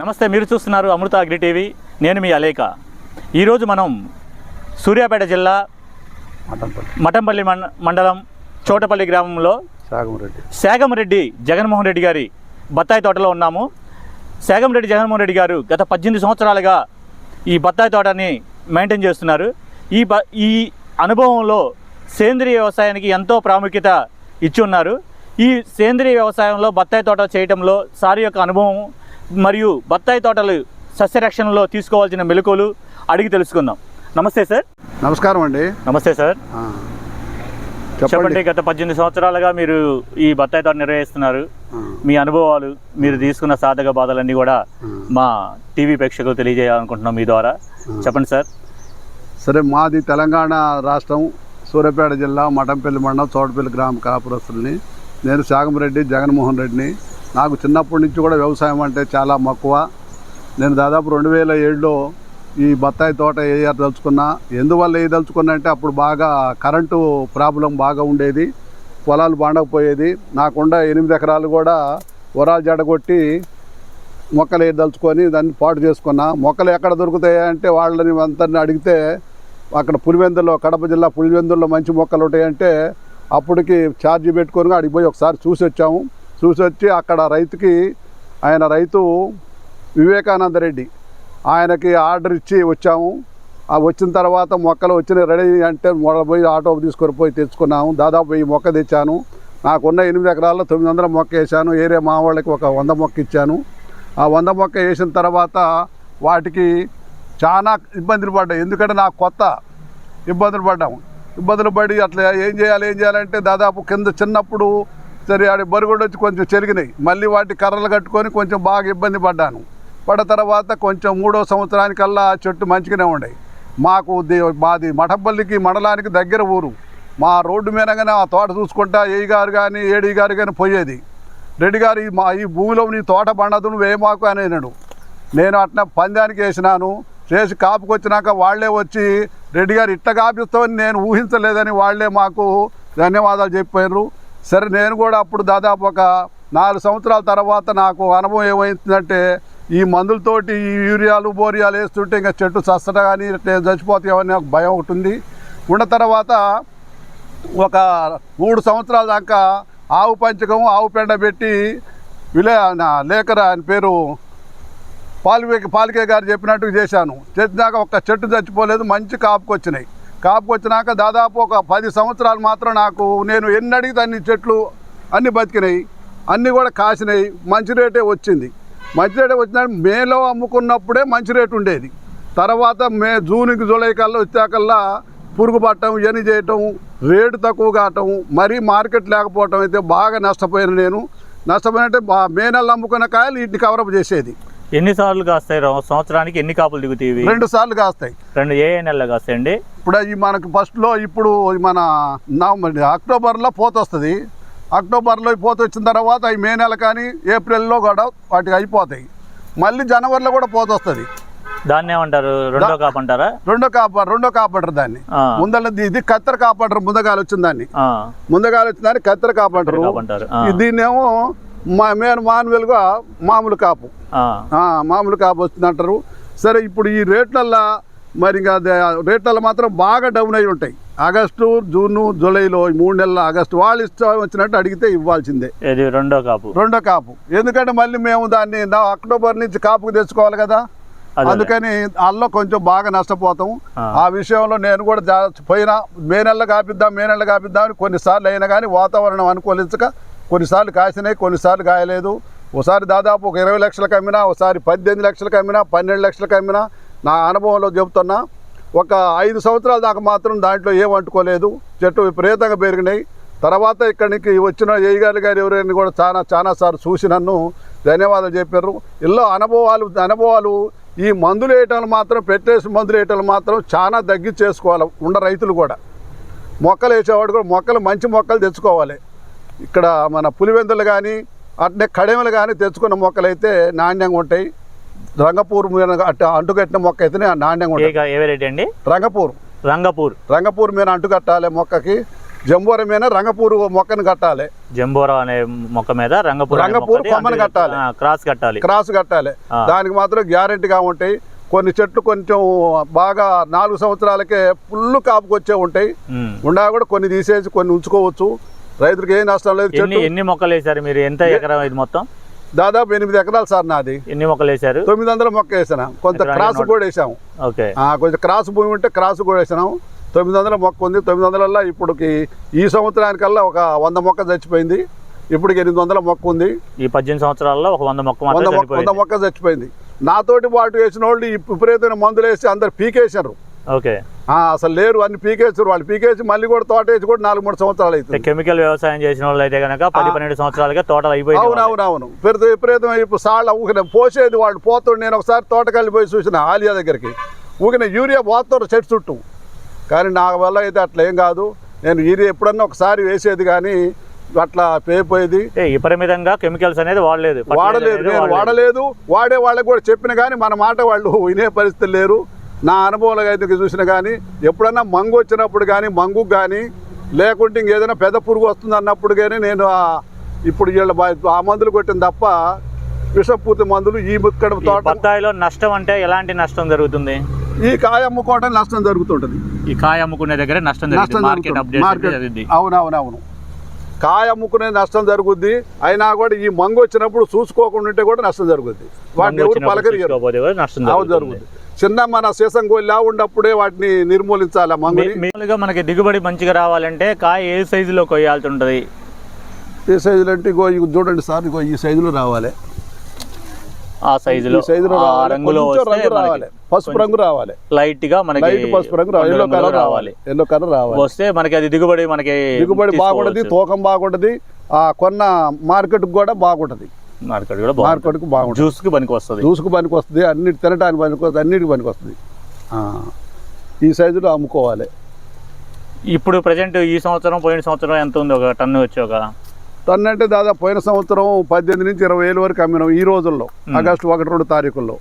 నమస్తే మీరు చూస్తున్నారు అమృత అగ్రి టీవీ. నేను మీ అలేక ఈరోజు మనం సూర్యాపేట జిల్లా మటంపల్లి మండలం చోటపల్లి గ్రామంలో సాగమరెడ్డి శాగమరెడ్డి జగన్మోహన్ రెడ్డి గారి బత్తాయి తోటలో ఉన్నాము. శాగమరెడ్డి జగన్మోహన్ రెడ్డి గారు గత పద్దెనిమిది సంవత్సరాలుగా ఈ బత్తాయి తోటని మెయింటైన్ చేస్తున్నారు. ఈ బ ఈ అనుభవంలో సేంద్రియ వ్యవసాయానికి ఎంతో ప్రాముఖ్యత ఇచ్చి ఉన్నారు. ఈ సేంద్రియ వ్యవసాయంలో బత్తాయి తోట చేయటంలో సార్ యొక్క అనుభవం మరియు బత్తాయి తోటలు సస్యరక్షణలో తీసుకోవాల్సిన మెలకువలు అడిగి తెలుసుకుందాం. నమస్తే సార్. నమస్కారం అండి. నమస్తే సార్. చెప్పండి. గత పద్దెనిమిది సంవత్సరాలుగా మీరు ఈ బత్తాయి తోట నిర్వహిస్తున్నారు. మీ అనుభవాలు మీరు తీసుకున్న సాధక బాధలన్నీ కూడా. మా టీవీ ప్రేక్షకులు తెలియజేయాలనుకుంటున్నాం మీ ద్వారా. చెప్పండి సార్. సరే మాది తెలంగాణ రాష్ట్రం సూర్యాపేట జిల్లా మఠంపల్లి మండలం చోటపల్లి గ్రామ కాపురస్తుల్ని. నేను శాగమరెడ్డి జగన్మోహన్ రెడ్డిని. నాకు చిన్నప్పటి నుంచి కూడా వ్యవసాయం అంటే చాలా మక్కువ. నేను దాదాపు రెండు వేల ఏడులో ఈ బత్తాయి తోట వేయదలుచుకున్నా ఎందువల్ల వేయదలుచుకున్నా అంటే అప్పుడు బాగా కరెంటు ప్రాబ్లం బాగా ఉండేది. పొలాలు బాండకపోయేది. నాకుండ ఎనిమిది ఎకరాలు కూడా వరాలు జడగొట్టి మొక్కలు వేయదలుచుకొని దాన్ని పాటు చేసుకున్నా. మొక్కలు ఎక్కడ దొరుకుతాయి అంటే వాళ్ళని అందరిని అడిగితే అక్కడ పులివెందులో కడప జిల్లా పులివెందుల్లో మంచి మొక్కలు ఉంటాయంటే అప్పటికి ఛార్జీ పెట్టుకొని అడిగిపోయి ఒకసారి చూసి వచ్చాము చూసి వచ్చి అక్కడ రైతుకి ఆయన రైతు వివేకానంద రెడ్డి ఆయనకి ఆర్డర్ ఇచ్చి వచ్చాము. ఆ వచ్చిన తర్వాత మొక్కలు వచ్చిన రెడీ అంటే మొదలు పోయి ఆటో తీసుకొని పోయి తెచ్చుకున్నాము. దాదాపు వెయ్యి మొక్క తెచ్చాను. నాకున్న ఎనిమిది ఎకరాల్లో తొమ్మిది వందల మొక్క వేసాను. ఏరియా మా వాళ్ళకి ఒక వంద మొక్క ఇచ్చాను. ఆ వంద మొక్క వేసిన తర్వాత వాటికి చాలా ఇబ్బందులు పడ్డాయి. ఎందుకంటే నాకు కొత్త ఇబ్బందులు పడ్డాము. ఇబ్బందులు పడి అట్లా ఏం చేయాలి ఏం చేయాలంటే దాదాపు కింద చిన్నప్పుడు సరే ఆడి బరుగుడు వచ్చి కొంచెం చెరిగినాయి. మళ్ళీ వాటి కర్రలు కట్టుకొని కొంచెం బాగా ఇబ్బంది పడ్డాను. పడ్డ తర్వాత కొంచెం మూడో సంవత్సరానికల్లా ఆ చెట్టు మంచిగానే ఉండే. మాకు మాది మఠపల్లికి మండలానికి దగ్గర ఊరు. మా రోడ్డు మీదగానే ఆ తోట చూసుకుంటా ఏయి గారు కానీ ఏడి గారు కానీ పోయేది. రెడ్డి గారు ఈ మా ఈ భూమిలో నీ తోట పండదు నువ్వు మాకు అని అన్నాడు. నేను అట్లా పందానికి వేసినాను. చేసి కాపుకి వచ్చినాక వాళ్ళే వచ్చి రెడ్డి గారు ఇట్ట కాపిస్తామని నేను ఊహించలేదని వాళ్ళే మాకు ధన్యవాదాలు చెప్పారు సరే నేను కూడా అప్పుడు దాదాపు ఒక నాలుగు సంవత్సరాల తర్వాత నాకు అనుభవం ఏమైందంటే ఈ మందులతోటి ఈ యూరియాలు బోరియాలు వేస్తుంటే ఇంకా చెట్టు చస్తట కానీ చచ్చిపోతాయని ఒక భయం ఒకటి ఉంది. ఉన్న తర్వాత ఒక మూడు సంవత్సరాల దాకా ఆవు పంచకం ఆవు పెండ పెట్టి విలే లేఖర ఆయన పేరు పాలికే పాలికే గారు చెప్పినట్టు చేశాను. చేసినాక ఒక చెట్టు చచ్చిపోలేదు మంచి కాపుకొచ్చినాయి. కాపుకి వచ్చినాక దాదాపు ఒక పది సంవత్సరాలు మాత్రం నాకు నేను ఎన్ని అడిగితే అన్ని చెట్లు అన్ని బతికినాయి అన్నీ కూడా కాసినాయి మంచి రేటే వచ్చింది. మంచి రేటే వచ్చిన మేలో అమ్ముకున్నప్పుడే మంచి రేటు ఉండేది. తర్వాత మే జూన్కి జూలై కల్లా వచ్చాకల్లా పురుగు పట్టడం ఇవన్నీ చేయటం రేటు తక్కువ కావటం మరీ మార్కెట్ లేకపోవటం అయితే బాగా నష్టపోయాను నేను. నష్టపోయినట్టే మే నెలలో అమ్ముకున్న కాయలు వీటిని కవరప్ చేసేది. ఎన్నిసార్లు కాస్తాయి రో- సంవత్సరానికి ఎన్ని కాపులు దిగుతాయి? రెండు సార్లు కాస్తాయి. రెండు ఏ నెలలు కాస్తాయండి? ఇప్పుడు ఈ మనకు ఫస్ట్లో ఇప్పుడు మన నవంబర్ అక్టోబర్లో పోత వస్తుంది. అక్టోబర్లో పోత వచ్చిన తర్వాత అవి మే నెల కానీ ఏప్రిల్లో కూడా వాటికి అయిపోతాయి. మళ్ళీ జనవరిలో కూడా పోత వస్తుంది. దాన్ని ఏమంటారు? రెండో కాపు అంటారా? రెండో కాప రెండో కాపాడరు దాన్ని. ఆ, ముందర ఇది కత్తెర కాపాడరు ముందగాలు వచ్చిన దాన్ని. ముందగాలు వచ్చిన దాన్ని కత్తెర కాపాడరు దీన్నేమో మా మేము మాన్యువల్గా మామూలు కాపు. మామూలు కాపు వస్తుందంటారు. సరే ఇప్పుడు ఈ రేట్లల్లో మరి ఇంకా రేట్లలో మాత్రం బాగా డౌన్ అయి ఉంటాయి. ఆగస్టు జూను జూలైలో ఈ మూడు నెలల ఆగస్టు వాళ్ళు ఇష్టం వచ్చినట్టు అడిగితే ఇవ్వాల్సిందే. ఇది రెండో కాపు. రెండో కాపు. ఎందుకంటే మళ్ళీ మేము దాన్ని అక్టోబర్ నుంచి కాపుకు తెచ్చుకోవాలి కదా. అదే. అందుకని అందులో కొంచెం బాగా నష్టపోతాం ఆ. విషయంలో నేను కూడా పోయినా మే నెలలో కాపిద్దాం మే నెలలో కాపిద్దాం అని కొన్నిసార్లు అయినా కానీ వాతావరణం అనుకూలించక కొన్నిసార్లు కాసినాయి కొన్నిసార్లు కాయలేదు. ఒకసారి దాదాపు ఒక ఇరవై లక్షలకు అమ్మినా ఒకసారి పద్దెనిమిది లక్షలకు అమ్మినా పన్నెండు లక్షలకు అమ్మినా నా అనుభవంలో చెబుతున్నా ఒక ఐదు సంవత్సరాల దాకా మాత్రం దాంట్లో ఏం అంటుకోలేదు. చెట్టు విపరీతంగా పెరిగినాయి. తర్వాత ఇక్కడికి వచ్చిన ఏగారు గారు ఎవరైనా కూడా చాలా చాలా సార్లు చూసి నన్ను ధన్యవాదాలు చెప్పారు. ఇలా అనుభవాలు అనుభవాలు ఈ మందులు వేయటం మాత్రం పెట్టేసి మందులు వేయటం మాత్రం చాలా తగ్గించేసుకోవాలి ఉండ రైతులు కూడా. మొక్కలు వేసేవాడు కూడా మొక్కలు మంచి మొక్కలు తెచ్చుకోవాలి. ఇక్కడ మన పులివెందులు కానీ అట్నే కడెమలు కానీ తెచ్చుకున్న మొక్కలు అయితే నాణ్యంగా ఉంటాయి. రంగపూర్ మీద అట్ట అంటుకట్టిన మొక్క అయితేనే నాణ్యంగా ఉంటాయి. అండి? రంగపూర్. రంగపూర్. రంగపూర్ మీద అంటుకట్టాలి మొక్కకి. జంబోర మీద రంగపూరు మొక్కను కట్టాలి. జంబోరా అనే మొక్క మీద రంగపూర్ రంగపూర్ కొమ్మని కట్టాలి. క్రాస్ కట్టాలి. క్రాస్ కట్టాలి. దానికి మాత్రం గ్యారెంటీగా ఉంటాయి. కొన్ని చెట్లు కొంచెం బాగా నాలుగు సంవత్సరాలకే ఫుల్ కాపుకొచ్చే ఉంటాయి. ఉండా కూడా కొన్ని తీసేసి కొన్ని ఉంచుకోవచ్చు. రైతులకు ఏం నష్టం లేదు ఎన్ని మొక్కలు వేశారు మీరు? ఎంత ఎకరం ఇది మొత్తం? దాదాపు ఎనిమిది ఎకరాలు సార్ నాది. ఎన్ని మొక్కలు వేశారు? తొమ్మిది వందల మొక్క వేసాను. కొంత క్రాస్ కూడా వేసాము. ఓకే. కొంచెం క్రాస్ భూమి ఉంటే క్రాస్ కూడా వేసినాం తొమ్మిది వందల మొక్క ఉంది. తొమ్మిది వందలల్లో ఇప్పుడుకి ఈ సంవత్సరానికల్లా ఒక వంద మొక్క చచ్చిపోయింది. ఇప్పటికి ఎనిమిది వందల మొక్క ఉంది. ఈ పద్దెనిమిది సంవత్సరాల్లో ఒక వంద మొక్క వంద మొక్క వంద మొక్క చచ్చిపోయింది. నాతోటి వాటి వేసిన వాళ్ళు ఈ విపరీతమైన మందులు వేసి అందరు పీకేశారు ఓకే. అసలు లేరు అన్ని పీకేసారు వాళ్ళు పీకేసి మళ్ళీ కూడా తోట వేసి కూడా నాలుగు మూడు సంవత్సరాలు అవుతుంది. కెమికల్ వ్యవసాయం చేసిన వాళ్ళు అయితే కనుక పది. పన్నెండు సంవత్సరాలుగా తోటలు అయిపోయింది అవును అవును అవును. పెద్ద విపరీతం ఇప్పుడు సాళ్ళు ఊకిన పోసేది వాళ్ళు. పోతుండే నేను ఒకసారి తోటకెళ్ళి పోయి చూసిన ఆలియా దగ్గరికి. ఊకిన యూరియా పోతారు చెట్టు చుట్టూ. కానీ నా వల్ల అయితే అట్లా ఏం కాదు. నేను యూరియా ఎప్పుడన్నా ఒకసారి వేసేది కానీ అట్లా పేపోయేది విపరీతంగా కెమికల్స్ అనేది వాడలేదు. వాడలేదు వాడలేదు. వాడే వాళ్ళకి కూడా చెప్పిన కానీ మన మాట వాళ్ళు వినే పరిస్థితి లేరు. నా అనుభవంలో అయితే చూసిన కానీ ఎప్పుడన్నా మంగు వచ్చినప్పుడు కానీ మంగు కానీ లేకుంటే ఇంకేదైనా పెద్ద పురుగు వస్తుంది అన్నప్పుడు కానీ నేను ఇప్పుడు వీళ్ళ ఆ మందులు కొట్టిన తప్ప విషపూర్తి మందులు ఈ ముక్కడ బత్తాయిలో నష్టం అంటే ఎలాంటి నష్టం జరుగుతుంది? ఈ కాయ అమ్ముకోవడం నష్టం జరుగుతుంటుంది. ఈ కాయ అమ్ముకునే దగ్గర నష్టం మార్కెట్ అవునవునవును. కాయ అమ్ముకునే నష్టం జరుగుద్ది అయినా కూడా ఈ మంగు వచ్చినప్పుడు చూసుకోకుండా ఉంటే కూడా నష్టం జరుగుద్ది. వాటిని ఎవరు పలకరియరు నష్టం చిన్న మన సీసం గోల్లా ఉన్నప్పుడే వాటిని నిర్మూలించాలి ఆ మంగుని మీ- మీలుగా మనకి దిగుబడి మంచిగా రావాలంటే కాయ ఏ సైజులో కొయ్యాల్సి ఉంటుంది? ఈ సైజులు అంటే ఇగో చూడండి సార్ ఇగో ఈ సైజులో రావాలి. ఆ సైజులో సైజులో రంగులో రావాలి. పసుపు రంగు రావాలి. లైట్గా మనకి లైట్ పసుపు రంగు రావాలి. ఎల్లో కలర్ రావాలి. ఎల్లో కలర్ రావాలి. వస్తే మనకి అది దిగుబడి మనకి దిగుబడి బాగుంటది తూకం బాగుంటది ఆ కొన్న మార్కెట్ కూడా బాగుంటది. మార్కెట్ కూడా బాగుంటుంది. మార్కెట్కు బాగుంటది. జ్యూస్కి పనికి వస్తుంది. జ్యూస్కు పనికి వస్తుంది. అన్నిటి తినడానికి పనికి వస్తుంది. అన్నిటికి పనికి వస్తుంది. ఈ సైజులో అమ్ముకోవాలి. ఇప్పుడు ప్రజెంట్ ఈ సంవత్సరం పోయిన సంవత్సరం ఎంత ఉంది? ఒక టన్ను వచ్చి ఒక టన్ను అంటే దాదాపు పోయిన సంవత్సరం పద్దెనిమిది నుంచి ఇరవై వేలు వరకు అమ్మినాం. ఈ రోజుల్లో ఆగస్టు ఒకటి రెండు తారీఖుల్లో.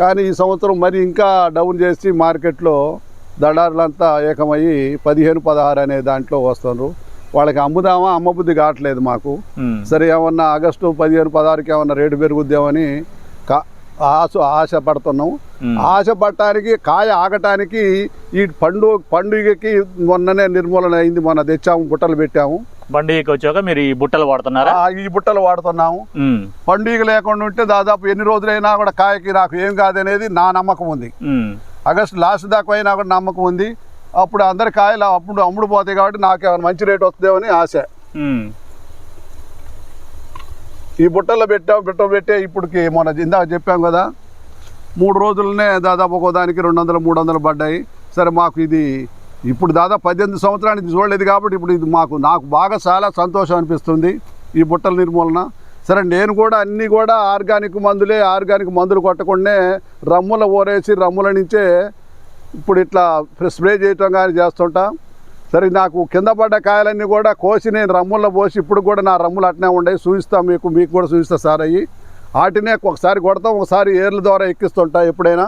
కానీ ఈ సంవత్సరం మరి ఇంకా డౌన్ చేసి మార్కెట్లో దళారులంతా ఏకమయ్యి పదిహేను పదహారు అనే దాంట్లో వస్తున్నారు. వాళ్ళకి అమ్ముదామా అమ్మబుద్ధి కావట్లేదు మాకు. సరే ఏమన్నా ఆగస్టు పదిహేను పదహారుకి ఏమన్నా రేటు పెరుగుద్దామని ఆశ ఆశ పడుతున్నాం ఉమ్. ఆశ పడటానికి కాయ ఆగటానికి ఈ పండు పండుగకి మొన్ననే నిర్మూలన అయింది మొన్న తెచ్చాము బుట్టలు పెట్టాము. బండికి వచ్చాక మీరు ఈ బుట్టలు వాడుతున్నారా? ఈ బుట్టలు వాడుతున్నాము. పండుగ లేకుండా ఉంటే దాదాపు ఎన్ని రోజులైనా కూడా కాయకి నాకు ఏం కాదనేది నా నమ్మకం ఉంది. ఆగస్టు లాస్ట్ దాకా అయినా కూడా నమ్మకం ఉంది. అప్పుడు అందరి కాయలు అప్పుడు అమ్ముడు పోతాయి కాబట్టి నాకు ఏమైనా మంచి రేట్ వస్తుందేమని ఆశ. ఈ బుట్టలో పెట్టాం బుట్ట పెట్టే ఇప్పటికి మొన్న ఇందాక చెప్పాం కదా మూడు రోజులనే దాదాపు ఒక దానికి రెండు వందలు మూడు వందలు పడ్డాయి. సరే మాకు ఇది ఇప్పుడు దాదాపు పద్దెనిమిది సంవత్సరానికి చూడలేదు కాబట్టి ఇప్పుడు ఇది మాకు నాకు బాగా చాలా సంతోషం అనిపిస్తుంది ఈ బుట్టల నిర్మూలన. సరే నేను కూడా అన్నీ కూడా ఆర్గానిక్ మందులే ఆర్గానిక్ మందులు కొట్టకుండానే రమ్ముల ఓరేసి రమ్ముల నుంచే ఇప్పుడు ఇట్లా స్ప్రే చేయటం కానీ చేస్తుంటా. సరే నాకు కింద పడ్డ కాయలన్నీ కూడా కోసి నేను రమ్ముల్లో పోసి ఇప్పుడు కూడా నా రమ్ములు అట్నే ఉండే. చూపిస్తాం మీకు మీకు కూడా చూపిస్తా సార్ అయ్యి. వాటినే ఒకసారి కొడతాం ఒకసారి ఏర్ల ద్వారా ఎక్కిస్తుంటా ఎప్పుడైనా.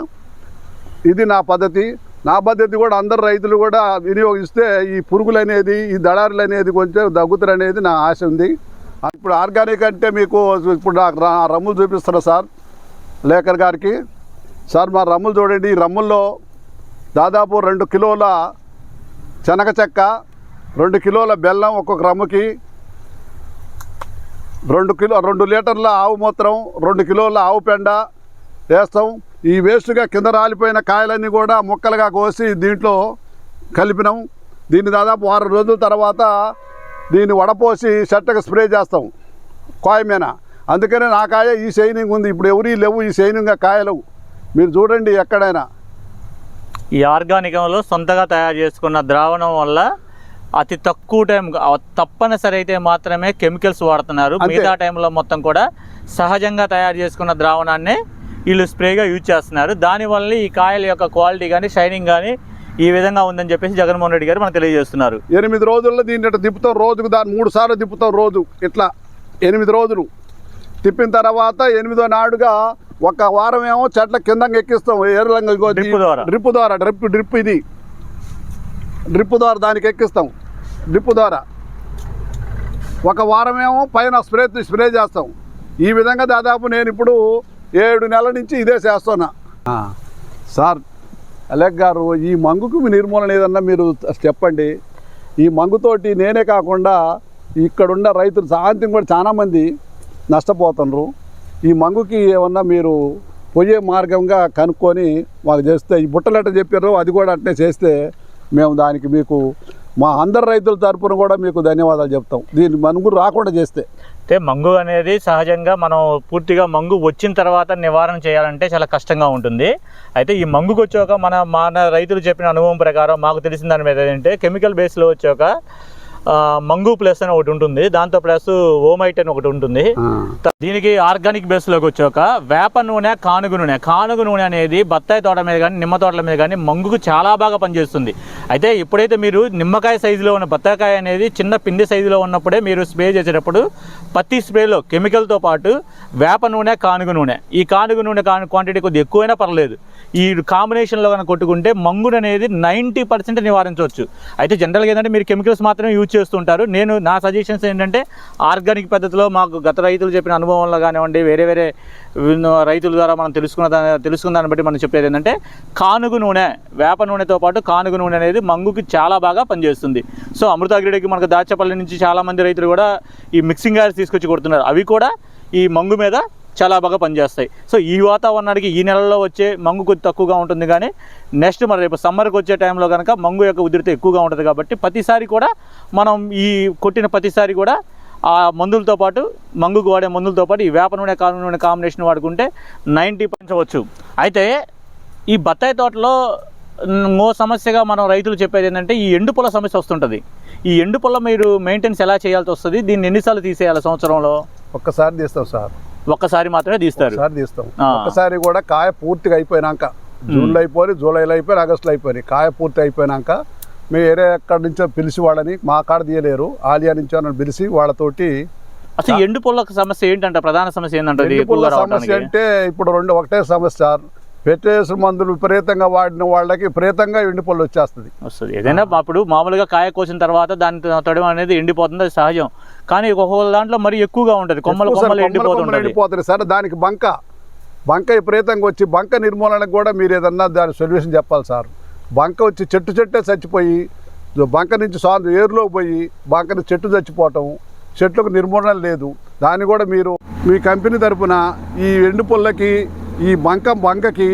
ఇది నా పద్ధతి. నా పద్ధతి కూడా అందరు రైతులు కూడా వినియోగిస్తే ఈ పురుగులు అనేది ఈ దళారులు అనేది కొంచెం దగ్గుతారు అనేది నా ఆశ ఉంది. ఇప్పుడు ఆర్గానిక్ అంటే మీకు ఇప్పుడు నాకు రమ్ములు చూపిస్తున్నా సార్ లేఖర్ గారికి. సార్ మా రమ్ములు చూడండి ఈ రమ్ముల్లో దాదాపు రెండు కిలోల శనగ చెక్క రెండు కిలోల బెల్లం ఒక్కొక్క రమ్ముకి రెండు కిలో రెండు లీటర్ల ఆవు మూత్రం రెండు కిలోల ఆవు పెండ వేస్తాం. ఈ వేస్ట్గా కింద రాలిపోయిన కాయలన్నీ కూడా ముక్కలుగా కోసి దీంట్లో కలిపినాం. దీన్ని దాదాపు వారం రోజుల తర్వాత దీన్ని వడపోసి చెట్టకు స్ప్రే చేస్తాం కాయ అందుకనే నా కాయ ఈ షైనింగ్ ఉంది. ఇప్పుడు ఎవరీ లేవు ఈ షైనింగ్ కాయలు. మీరు చూడండి ఎక్కడైనా. ఈ ఆర్గానికంలో సొంతగా తయారు చేసుకున్న ద్రావణం వల్ల అతి తక్కువ టైం తప్పనిసరి అయితే మాత్రమే కెమికల్స్ వాడుతున్నారు. మిగతా టైంలో మొత్తం కూడా సహజంగా తయారు చేసుకున్న ద్రావణాన్ని వీళ్ళు స్ప్రేగా యూజ్ చేస్తున్నారు. దానివల్ల ఈ కాయల యొక్క క్వాలిటీ కానీ షైనింగ్ కానీ ఈ విధంగా ఉందని చెప్పేసి జగన్మోహన్ రెడ్డి గారు మనకు తెలియజేస్తున్నారు. ఎనిమిది రోజుల్లో దీన్ని ఇట్లా తిప్పుతాం రోజుకు దాన్ని మూడు సార్లు తిప్పుతాం రోజు. ఇట్లా ఎనిమిది రోజులు. తిప్పిన తర్వాత ఎనిమిదో నాడుగా ఒక వారం ఏమో చెట్ల కింద ఎక్కిస్తాం. ఏర్లంగా. డ్రిప్ ద్వారా. డ్రిప్ డ్రిప్ ఇది. డ్రిప్ ద్వారా దానికి ఎక్కిస్తాం. డ్రిప్ ద్వారా. ఒక వారమేమో పైన స్ప్రే స్ప్రే చేస్తాం. ఈ విధంగా దాదాపు నేను ఇప్పుడు ఏడు నెలల నుంచి ఇదే చేస్తున్నా. సార్ అలెక్ గారు ఈ మంగుకు మీ నిర్మూలన ఏదన్నా మీరు చెప్పండి. ఈ మంగుతోటి నేనే కాకుండా ఇక్కడున్న రైతులు సాయంత్రం కూడా చాలామంది నష్టపోతున్నారు ఈ మంగుకి ఏమన్నా మీరు పోయే మార్గంగా కనుక్కొని మాకు చేస్తే ఈ బుట్టలెట్ట చెప్పారు అది కూడా అట్నే చేస్తే మేము దానికి మీకు మా అందరు రైతుల తరపున కూడా మీకు ధన్యవాదాలు చెప్తాం. దీన్ని మనుగు రాకుండా చేస్తే. అంటే మంగు అనేది సహజంగా మనం పూర్తిగా మంగు వచ్చిన తర్వాత నివారణ చేయాలంటే చాలా కష్టంగా ఉంటుంది. అయితే ఈ మంగుకు వచ్చాక మన మన రైతులు చెప్పిన అనుభవం ప్రకారం మాకు తెలిసిన దాని మీద ఏంటంటే కెమికల్ బేస్లో వచ్చాక మంగు ప్లస్ అని ఒకటి ఉంటుంది. దాంతో ప్లస్ ఓమైట్ అని ఒకటి ఉంటుంది. దీనికి ఆర్గానిక్ బేస్లోకి వచ్చాక వేప నూనె కానుగ నూనె. కానుగ నూనె అనేది బత్తాయి తోట మీద కానీ నిమ్మ తోటల మీద కానీ మంగుకు చాలా బాగా పనిచేస్తుంది. అయితే ఎప్పుడైతే మీరు నిమ్మకాయ సైజులో ఉన్న బత్తాకాయ అనేది చిన్న పిండి సైజులో ఉన్నప్పుడే మీరు స్ప్రే చేసేటప్పుడు పత్తి స్ప్రేలో కెమికల్తో పాటు వేప నూనె కానుగ నూనె. ఈ కానుగ నూనె క్వాంటిటీ కొద్దిగా ఎక్కువైనా పర్లేదు. ఈ కాంబినేషన్లో కనుక కొట్టుకుంటే మంగుడు అనేది నైంటీ పర్సెంట్ నివారించవచ్చు. అయితే జనరల్గా ఏంటంటే మీరు కెమికల్స్ మాత్రమే యూజ్ చేస్తుంటారు నేను నా సజెషన్స్ ఏంటంటే ఆర్గానిక్ పద్ధతిలో మాకు గత రైతులు చెప్పిన అనుభవంలో కానివ్వండి వేరే వేరే రైతుల ద్వారా మనం తెలుసుకున్న దాని తెలుసుకున్న దాన్ని బట్టి మనం చెప్పేది ఏంటంటే కానుగు నూనె వేప నూనెతో పాటు కానుగు నూనె అనేది మంగుకి చాలా బాగా పనిచేస్తుంది. సో అమృతాగిరికి మనకు దాచపల్లి నుంచి చాలామంది రైతులు కూడా ఈ మిక్సింగ్ ఆయిల్స్ తీసుకొచ్చి కొడుతున్నారు. అవి కూడా ఈ మంగు మీద చాలా బాగా పనిచేస్తాయి. సో ఈ వాతావరణానికి ఈ నెలలో వచ్చే మంగు కొద్ది తక్కువగా ఉంటుంది కానీ నెక్స్ట్ మరి రేపు సమ్మర్కి వచ్చే టైంలో కనుక మంగు యొక్క ఉధృతి ఎక్కువగా ఉంటుంది కాబట్టి ప్రతిసారి కూడా మనం ఈ కొట్టిన ప్రతిసారి కూడా ఆ మందులతో పాటు మంగుకు వాడే మందులతో పాటు ఈ వేప నూనె కాను నూనె కాంబినేషన్ వాడుకుంటే నైంటీ పెంచవచ్చు. అయితే ఈ బత్తాయి తోటలో మో సమస్యగా మనం రైతులు చెప్పేది ఏంటంటే ఈ ఎండు పొల సమస్య వస్తుంటుంది. ఈ ఎండు పొల మీరు మెయింటెనెన్స్ ఎలా చేయాల్సి వస్తుంది? దీన్ని ఎన్నిసార్లు తీసేయాలి సంవత్సరంలో? ఒక్కసారి తీస్తాం సార్. ఒక్కసారి మాత్రమే తీస్తారు. ఒకసారి తీస్తాం. ఒకసారి కూడా కాయ పూర్తిగా అయిపోయినాక జూన్లో అయిపోయి జూలైలో అయిపోయి ఆగస్టులో అయిపోయి కాయ పూర్తి అయిపోయినాక మేము వేరే ఎక్కడి నుంచో పిలిచి వాళ్ళని మా కాడ తీయలేరు. ఆలియా నుంచో నన్ను పిలిచి వాళ్ళతోటి అసలు ఎండు పొల సమస్య ఏంటంట? ప్రధాన సమస్య ఏంటంటే? పుల్ల సమస్య అంటే ఇప్పుడు రెండు ఒకటే సమస్య. పెట్టేసిన మందులు విపరీతంగా వాడిన వాళ్ళకి విపరీతంగా ఎండు పళ్ళు వచ్చేస్తుంది. వస్తుంది. ఏదైనా అప్పుడు మామూలుగా కాయ కోసిన తర్వాత దాని తొడమ అనేది ఎండిపోతుంది అది సహజం. కానీ ఒక్కొక్క దాంట్లో మరి ఎక్కువగా ఉంటుంది. కొమ్మలు కొమ్మలు ఎండిపోతుంది సార్. దానికి బంక. బంక విపరీతంగా వచ్చి బంక నిర్మూలనకు కూడా మీరు ఏదన్నా దాని సొల్యూషన్ చెప్పాలి సార్. బంక వచ్చి చెట్టు చెట్టే చచ్చిపోయి బంక నుంచి సార్ ఏరులోకి పోయి బంక నుంచి చెట్టు చచ్చిపోవటం చెట్లకు నిర్మూలన లేదు. దాన్ని కూడా మీరు మీ కంపెనీ తరపున ఈ ఎండు పుల్లకి ఈ బంక బంకకి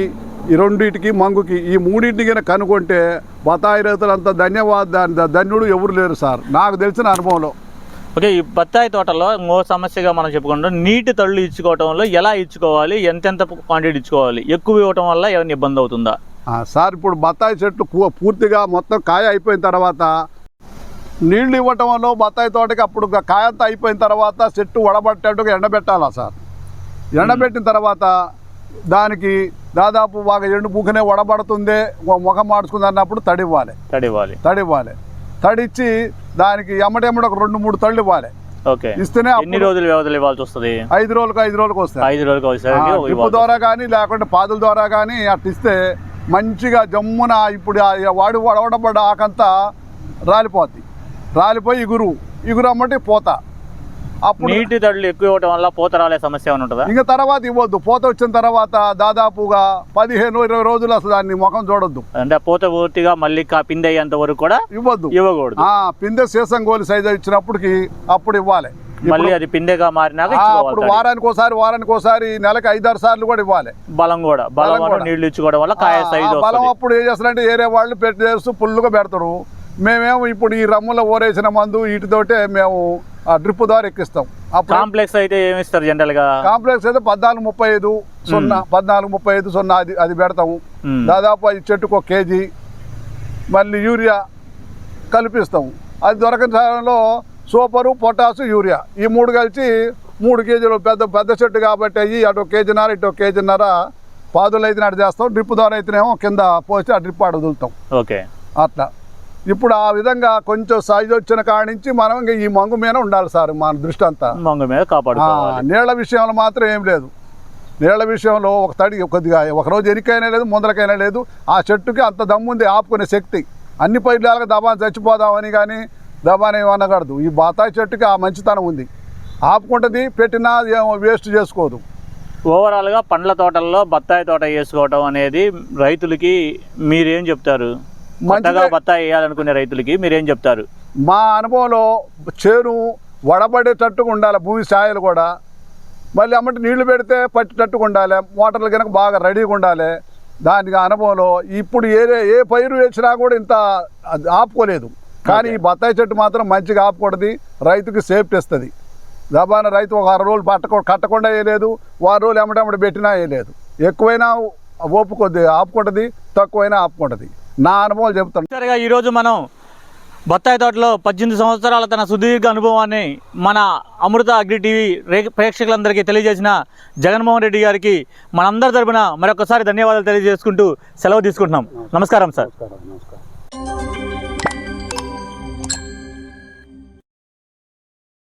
ఈ రెండింటికి మంగుకి ఈ మూడింటికి కనుక కనుక్కుంటే బతాయి రైతులంతా ధన్యవాద ధన్యుడు ఎవరు లేరు సార్. నాకు తెలిసిన అనుభవంలో. ఓకే ఈ బత్తాయి తోటలో ఇంకో సమస్యగా మనం చెప్పుకుంటాం నీటి తళ్ళు ఇచ్చుకోవటంలో ఎలా ఇచ్చుకోవాలి? ఎంతెంత క్వాంటిటీ ఇచ్చుకోవాలి? ఎక్కువ ఇవ్వటం వల్ల ఏమైనా ఇబ్బంది అవుతుందా? సార్ ఇప్పుడు బత్తాయి చెట్లు పూర్తిగా మొత్తం కాయ అయిపోయిన తర్వాత నీళ్ళు ఇవ్వటం వల్ల బత్తాయి తోటకి అప్పుడు గా- కాయ అంతా అయిపోయిన తర్వాత చెట్టు వడబట్టేట్టుగా ఎండబెట్టాలా సార్? ఎండబెట్టిన తర్వాత దానికి దాదాపు బాగా ఎండు బుక్కనే వడబడుతుంది ముఖం మార్చుకుంది అన్నప్పుడు తడి ఇవ్వాలి తడివ్వాలి. తడి ఇవ్వాలి తడిచ్చి దానికి ఎమ్మటెమ్మట ఒక రెండు మూడు తళ్ళు ఇవ్వాలి. ఇస్తేనే ఎన్ని రోజులు వ్యవధిలో ఇవ్వాల్సి వస్తుంది? ఐదు రోజులకు ఐదు రోజులకు వస్తాయి. ఐదు రోజులకు ఇవ్వాల్సి ద్వారా కానీ లేకుంటే పాదుల ద్వారా కానీ అట్లా ఇస్తే మంచిగా జమ్మున ఇప్పుడు వాడి వడవడబడ్డ ఆకంతా రాలిపోద్ది. రాలిపోయి ఇగురు. ఇగురు అమ్మటి పోత. నీటి తడులు ఎక్కువ ఇవ్వటం వల్ల పూత రాలే సమస్య ఉంటుందా? ఇంకా తర్వాత ఇవ్వద్దు. పోత వచ్చిన తర్వాత దాదాపుగా పదిహేను ఇరవై రోజులు అసలు దాన్ని ముఖం చూడొద్దు. అంటే పూత పూర్తిగా మళ్ళీ పిండి అయ్యేంత వరకు కూడా ఇవ్వద్దు. ఇవ్వకూడదు. ఆ పిందె సీసం గోలి సైజు ఇచ్చినప్పటికి అప్పుడు ఇవ్వాలి. మళ్ళీ అది పిందెగా మారినాక అప్పుడు. వారానికి ఒకసారి వారానికి ఒకసారి నెలకి ఐదారు సార్లు కూడా ఇవ్వాలి. బలం కూడా బలం కూడా. నీళ్ళు ఇచ్చుకోవడం వల్ల కాయ సైజు బలం అప్పుడు ఏం చేస్తారంటే ఏరే వాళ్ళు పెట్టి చేస్తూ పుల్లుగా పెడతారు. మేమేమో ఇప్పుడు ఈ రమ్ములో ఓరేసిన మందు వీటితోటే మేము డ్రిప్ ద్వారా ఎక్కిస్తాం. కాంప్లెక్స్ అయితే ఏమి ఇస్తారు జనరల్గా కాంప్లెక్స్ అయితే పద్నాలుగు ముప్పై ఐదు సున్నా పద్నాలుగు ముప్పై ఐదు సున్నా అది అది పెడతాము. దాదాపు అది చెట్టుకు ఒక కేజీ మళ్ళీ యూరియా కల్పిస్తాము. అది దొరకని సమయంలో సూపరు పొటాసు యూరియా. ఈ మూడు కలిసి మూడు కేజీలు పెద్ద పెద్ద చెట్టు కాబట్టి అయ్యి అటు కేజీన్నర ఇటు కేజీన్నర పాదులు అయితే అటు చేస్తాం. డ్రిప్ ద్వారా అయితేనేమో కింద పోసి ఆ డ్రిప్ ఆడ వదులుతాం. ఓకే. అట్లా. ఇప్పుడు ఆ విధంగా కొంచెం సైజు వచ్చిన కాడి నుంచి మనం ఇంకా ఈ మంగు మీద ఉండాలి సార్ మన దృష్టి అంతా మంగు మీద కాపాడుకోవాలి. నీళ్ళ విషయంలో మాత్రం ఏం లేదు. నీళ్ళ విషయంలో ఒక తడి కొద్దిగా ఒకరోజు ఎనికైనా లేదు ముందరకైనా లేదు. ఆ చెట్టుకి అంత దమ్ముంది ఆపుకునే శక్తి. అన్ని పైర్లాగా దబాన్ని చచ్చిపోదామని కానీ దబానే అనగడదు. ఈ బత్తాయి చెట్టుకి ఆ మంచితనం ఉంది. ఆపుకుంటుంది పెట్టినా ఏమో వేస్ట్ చేసుకోదు. ఓవరాల్గా పండ్ల తోటల్లో బత్తాయి తోట వేసుకోవడం అనేది రైతులకి మీరేం చెప్తారు? మంచిదే. బత్తాయి వేయాలనుకునే రైతులకి మీరేం చెప్తారు? మా అనుభవంలో చేను వడబడేటట్టుగా ఉండాలి భూమి స్థాయిలు కూడా. మళ్ళీ అమ్మటి నీళ్ళు పెడితే పట్టేటట్టుగా ఉండాలి మోటార్లు కనుక బాగా రెడీగా ఉండాలి. దానికి అనుభవంలో ఇప్పుడు ఏ ఏ పైరు వేసినా కూడా ఇంత ఆపుకోలేదు. కానీ ఈ బత్తాయి చెట్టు మాత్రం మంచిగా ఆపుకూడదు రైతుకి సేఫ్టీ ఇస్తుంది. దబాన రైతు ఒక అర రోజులు పట్టక కట్టకుండా వేయలేదు వారం రోజులు ఎమ్మటమ్మడి పెట్టినా వేయలేదు. ఎక్కువైనా ఓపు కొద్ది ఆపుకుంటుంది తక్కువైనా ఆపుకుంటుంది. నా అనుభవాలు చెప్తాను సరిగా ఈరోజు మనం బత్తాయి తోటలో పద్దెనిమిది సంవత్సరాల తన సుదీర్ఘ అనుభవాన్ని మన అమృత అగ్రి టీవీ ప్రేక్షకులందరికీ తెలియజేసిన జగన్మోహన్ రెడ్డి గారికి మనందరి తరపున మరొకసారి ధన్యవాదాలు తెలియజేసుకుంటూ సెలవు తీసుకుంటున్నాం. నమస్కారం సార్. నమస్కారం.